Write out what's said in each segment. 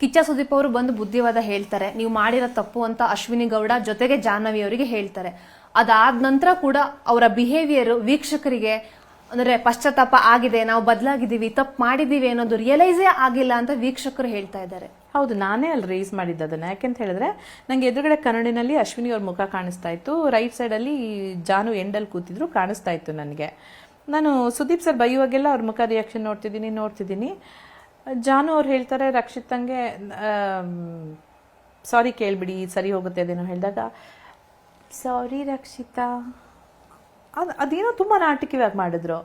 ಕಿಚ್ಚ ಸುದೀಪ್ ಅವರು ಬಂದು ಬುದ್ಧಿವಾದ ಹೇಳ್ತಾರೆ, ನೀವು ಮಾಡಿರೋ ತಪ್ಪು ಅಂತ ಅಶ್ವಿನಿ ಗೌಡ ಜೊತೆಗೆ ಜಾಹ್ನವಿ ಅವರಿಗೆ ಹೇಳ್ತಾರೆ. ಅದಾದ ನಂತರ ಕೂಡ ಅವರ ಬಿಹೇವಿಯರ್ ವೀಕ್ಷಕರಿಗೆ, ಅಂದ್ರೆ ಪಶ್ಚಾತ್ತಾಪ ಆಗಿದೆ, ನಾವು ಬದಲಾಗಿದ್ದೀವಿ, ತಪ್ಪು ಮಾಡಿದೀವಿ ಅನ್ನೋದು ರಿಯಲೈಸೇ ಆಗಿಲ್ಲ ಅಂತ ವೀಕ್ಷಕರು ಹೇಳ್ತಾ ಇದ್ದಾರೆ. ಹೌದು, ನಾನೇ ಅಲ್ಲಿ ರೇಸ್ ಮಾಡಿದ್ದು ಅದನ್ನ. ಯಾಕೆಂತ ಹೇಳಿದ್ರೆ, ನಂಗೆ ಎದುರುಗಡೆ ಕನ್ನಡಿನಲ್ಲಿ ಅಶ್ವಿನಿ ಅವ್ರ ಮುಖ ಕಾಣಿಸ್ತಾ ಇತ್ತು. ರೈಟ್ ಸೈಡಲ್ಲಿ ಜಾನು ಎಂಡಲ್ಲಿ ಕೂತಿದ್ರು, ಕಾಣಿಸ್ತಾ ಇತ್ತು ನನಗೆ. ನಾನು ಸುದೀಪ್ ಸರ್ ಬೈಯುವಾಗೆಲ್ಲ ಅವ್ರ ಮುಖ ರಿಯಾಕ್ಷನ್ ನೋಡ್ತಿದ್ದೀನಿ ನೋಡ್ತಿದ್ದೀನಿ. ಜಾನು ಅವ್ರು ಹೇಳ್ತಾರೆ, ರಕ್ಷಿತಂಗೆ ಸಾರಿ ಕೇಳಿಬಿಡಿ ಸರಿ ಹೋಗುತ್ತೆ ಅದೇನೋ ಹೇಳಿದಾಗ. ಸಾರಿ ರಕ್ಷಿತಾ. ಅದು, ಅದೇನೋ ತುಂಬ ನಾಟಕೀಯವಾಗಿ ಮಾಡಿದ್ರು.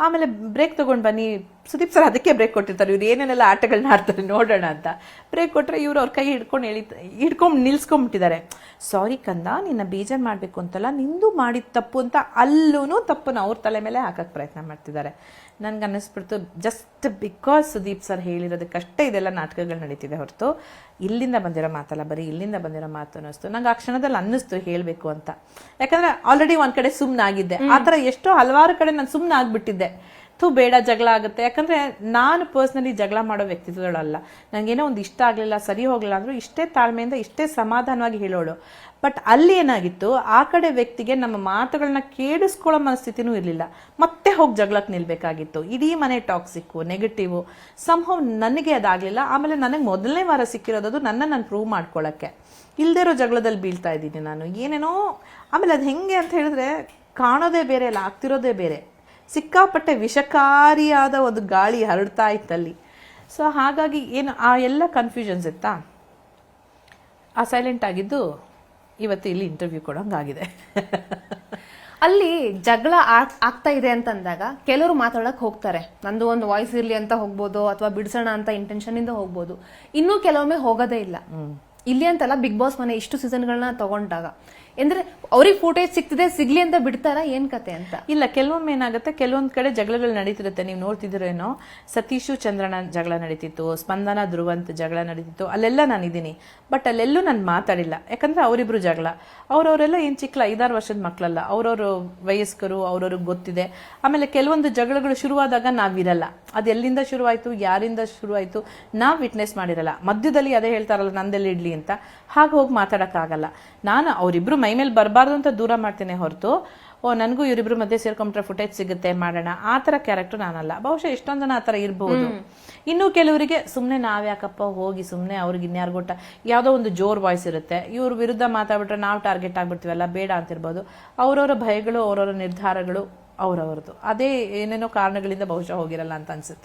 ಆಮೇಲೆ ಬ್ರೇಕ್ ತಗೊಂಡು ಬನ್ನಿ ಸುದೀಪ್ ಸರ್ ಅದಕ್ಕೆ ಬ್ರೇಕ್ ಕೊಟ್ಟಿರ್ತಾರೆ. ಇವ್ರು ಏನೇನೆಲ್ಲ ಆಟಗಳನ್ನ ಆಡ್ತಾರೆ ನೋಡೋಣ ಅಂತ. ಬ್ರೇಕ್ ಕೊಟ್ಟರೆ ಇವರು ಅವ್ರ ಕೈ ಹಿಡ್ಕೊಂಡು ಎಳಿ ಹಿಡ್ಕೊಂಡು ನಿಲ್ಸ್ಕೊಂಬಿಟ್ಟಿದ್ದಾರೆ. ಸಾರಿ ಕಂದ ನಿನ್ನ ಬೇಜಾರು ಮಾಡಬೇಕು ಅಂತಲ್ಲ ನಿಂದು ಮಾಡಿದ ತಪ್ಪು ಅಂತ ಅಲ್ಲೂ ತಪ್ಪನ್ನು ಅವ್ರ ತಲೆ ಮೇಲೆ ಹಾಕಕ್ಕೆ ಪ್ರಯತ್ನ ಮಾಡ್ತಿದ್ದಾರೆ. ನನಗೆ ಅನ್ನಿಸ್ಬಿಡ್ತು ಜಸ್ಟ್ ಬಿಕಾಸ್ ಸುದೀಪ್ ಸರ್ ಹೇಳಿರೋದಕ್ಕಷ್ಟೇ ಇದೆಲ್ಲ ನಾಟಕಗಳು ನಡೀತಿದೆ ಹೊರತು ಇಲ್ಲಿಂದ ಬಂದಿರೋ ಮಾತಲ್ಲ ಬರೀ ಇಲ್ಲಿಂದ ಬಂದಿರೋ ಮಾತು ಅನ್ನಿಸ್ತು. ನಂಗೆ ಆ ಕ್ಷಣದಲ್ಲಿ ಅನ್ನಿಸ್ತು ಹೇಳಬೇಕು ಅಂತ. ಯಾಕಂದ್ರೆ ಆಲ್ರೆಡಿ ಒಂದು ಕಡೆ ಸುಮ್ಮನಾಗಿದ್ದೆ ಆ ಥರ ಎಷ್ಟೋ ಹಲವಾರು ಕಡೆ ನಾನು ಸುಮ್ಮನೆ ಆಗ್ಬಿಟ್ಟಿದ್ದೆ ಥೂ ಬೇಡ ಜಗಳ ಆಗುತ್ತೆ. ಯಾಕಂದ್ರೆ ನಾನು ಪರ್ಸ್ನಲಿ ಜಗಳ ಮಾಡೋ ವ್ಯಕ್ತಿತ್ವಗಳಲ್ಲ. ನನಗೇನೋ ಒಂದು ಇಷ್ಟ ಆಗಲಿಲ್ಲ, ಸರಿ ಹೋಗಲಿಲ್ಲ ಅಂದ್ರೂ ಇಷ್ಟೇ ತಾಳ್ಮೆಯಿಂದ, ಇಷ್ಟೇ ಸಮಾಧಾನವಾಗಿ ಹೇಳೋಳು. ಬಟ್ ಅಲ್ಲಿ ಏನಾಗಿತ್ತು, ಆ ಕಡೆ ವ್ಯಕ್ತಿಗೆ ನಮ್ಮ ಮಾತುಗಳನ್ನ ಕೇಳಿಸ್ಕೊಳ್ಳೋ ಮನಸ್ಥಿತಿನೂ ಇರಲಿಲ್ಲ. ಮತ್ತೆ ಹೋಗಿ ಜಗಳಕ್ಕೆ ನಿಲ್ಬೇಕಾಗಿತ್ತು. ಇಡೀ ಮನೆ ಟಾಕ್ಸಿಕ್ಕು ನೆಗೆಟಿವ್ ಸಂಭವ ನನಗೆ ಅದಾಗಲಿಲ್ಲ. ಆಮೇಲೆ ನನಗೆ ಮೊದಲನೇ ವಾರ ಸಿಕ್ಕಿರೋದು ನನ್ನ ನಾನು ಪ್ರೂವ್ ಮಾಡ್ಕೊಳ್ಳೋಕ್ಕೆ ಇಲ್ದೇ ಇರೋ ಜಗಳದಲ್ಲಿ ಬೀಳ್ತಾ ಇದ್ದೀನಿ ನಾನು. ಏನೇನೋ, ಆಮೇಲೆ ಅದು ಹೆಂಗೆ ಅಂತ ಹೇಳಿದ್ರೆ ಕಾಣೋದೇ ಬೇರೆ, ಅಲ್ಲ ಆಗ್ತಿರೋದೇ ಬೇರೆ. ಸಿಕ್ಕಾಪಟ್ಟೆ ವಿಷಕಾರಿಯಾದ ಒಂದು ಗಾಳಿ ಹರಡ್ತಾ ಇತ್ತಲ್ಲಿ. ಸೊ ಹಾಗಾಗಿ ಏನು ಆ ಎಲ್ಲ ಕನ್ಫ್ಯೂಷನ್ಸ್ ಇತ್ತಾ? ಆ ಸೈಲೆಂಟ್ ಆಗಿದ್ದು ಇವತ್ತು ಇಲ್ಲಿ ಇಂಟರ್ವ್ಯೂ ಕೊಡೋಂಗಾಗಿದೆ. ಅಲ್ಲಿ ಜಗಳ ಆಗ್ತಾ ಇದೆ ಅಂತಂದಾಗ ಕೆಲವರು ಮಾತಾಡೋಕೆ ಹೋಗ್ತಾರೆ. ನಂದು ಒಂದು ವಾಯ್ಸ್ ಇರಲಿ ಅಂತ ಹೋಗ್ಬೋದು ಅಥವಾ ಬಿಡಿಸೋಣ ಅಂತ ಇಂಟೆನ್ಷನ್ ಇಂದ ಹೋಗ್ಬೋದು. ಇನ್ನೂ ಕೆಲವೊಮ್ಮೆ ಹೋಗೋದೇ ಇಲ್ಲ. ಇಲ್ಲಿ ಅಂತಲ್ಲ ಬಿಗ್ ಬಾಸ್ ಮನೆ ಇಷ್ಟು ಸೀಸನ್ಗಳನ್ನ ತಗೊಂಡಾಗ ಅಂದ್ರೆ ಅವ್ರಿಗೆ ಫೋಟೇಜ್ ಸಿಗ್ತದೆ, ಸಿಗ್ಲಿ ಅಂತ ಬಿಡ್ತಾರ? ಏನ್ ಕತೆ ಅಂತ? ಇಲ್ಲ, ಕೆಲವೊಮ್ಮೆ ಏನಾಗುತ್ತೆ, ಕೆಲವೊಂದ್ ಕಡೆ ಜಗಳಗಳು ನಡೀತಿರುತ್ತೆ. ನೀವು ನೋಡ್ತಿದ್ರೇನೋ ಸತೀಶು ಚಂದ್ರನ ಜಗಳ ನಡೀತಿತ್ತು, ಸ್ಪಂದನ ಧ್ರುವಂತ ಜಗಳ ನಡೀತಿತ್ತು, ಅಲ್ಲೆಲ್ಲ ನಾನು ಇದ್ದೀನಿ ಬಟ್ ಅಲ್ಲೆಲ್ಲೂ ನಾನು ಮಾತಾಡಿಲ್ಲ. ಯಾಕಂದ್ರೆ ಅವರಿಬ್ರು ಜಗಳ. ಅವ್ರವರೆಲ್ಲ ಏನ್ ಚಿಕ್ಕಲ, ಐದಾರು ವರ್ಷದ ಮಕ್ಕಳಲ್ಲ ಅವ್ರವ್ರ ವಯಸ್ಕರು, ಅವ್ರವ್ರಿಗೆ ಗೊತ್ತಿದೆ. ಆಮೇಲೆ ಕೆಲವೊಂದು ಜಗಳಗಳು ಶುರುವಾದಾಗ ನಾವಿರಲ್ಲ. ಅದು ಎಲ್ಲಿಂದ ಶುರುವಾಯ್ತು, ಯಾರಿಂದ ಶುರುವಾಯ್ತು, ನಾವ್ ವಿಟ್ನೆಸ್ ಮಾಡಿರಲ್ಲ. ಮಧ್ಯದಲ್ಲಿ ಅದೇ ಹೇಳ್ತಾರಲ್ಲ, ನಂದೆಲ್ಲಿ ಇಡ್ಲಿ ಅಂತ. ಹಾಗೆ ಹೋಗಿ ಮಾತಾಡಕ್ಕಾಗಲ್ಲ. ನಾನು ಅವರಿಬ್ರು ಮೈ ಮೇಲೆ ಬರಬಾರ್ದು ಅಂತ ದೂರ ಮಾಡ್ತೇನೆ ಹೊರತು. ಓ ನನಗೂ ಇವರಿಬ್ರು ಮಧ್ಯೆ ಸೇರ್ಕೊಂಡ್ರೆ ಫುಟೇಜ್ ಸಿಗುತ್ತೆ ಮಾಡೋಣ. ಆ ಥರ ಕ್ಯಾರೆಕ್ಟರ್ ನಾನಲ್ಲ. ಬಹುಶಃ ಎಷ್ಟೊಂದು ಜನ ಆ ಥರ ಇರ್ಬೋದು. ಇನ್ನು ಕೆಲವರಿಗೆ ಸುಮ್ಮನೆ ನಾವ್ಯಾಕಪ್ಪ ಹೋಗಿ ಸುಮ್ಮನೆ ಅವ್ರಿಗೆ ಇನ್ಯಾರಿಗೊಟ್ಟ ಯಾವುದೋ ಒಂದು ಜೋರ್ ವಾಯ್ಸ್ ಇರುತ್ತೆ. ಇವ್ರ ವಿರುದ್ಧ ಮಾತಾಡ್ಬಿಟ್ರೆ ನಾವು ಟಾರ್ಗೆಟ್ ಆಗ್ಬಿಡ್ತೀವಲ್ಲ ಬೇಡ ಅಂತಿರ್ಬೋದು. ಅವರವರ ಭಯಗಳು ಅವರವರ ನಿರ್ಧಾರಗಳು ಅವ್ರವ್ರದ್ದು. ಅದೇ ಏನೇನೋ ಕಾರಣಗಳಿಂದ ಬಹುಶಃ ಹೋಗಿರಲ್ಲ ಅಂತ ಅನ್ಸುತ್ತೆ.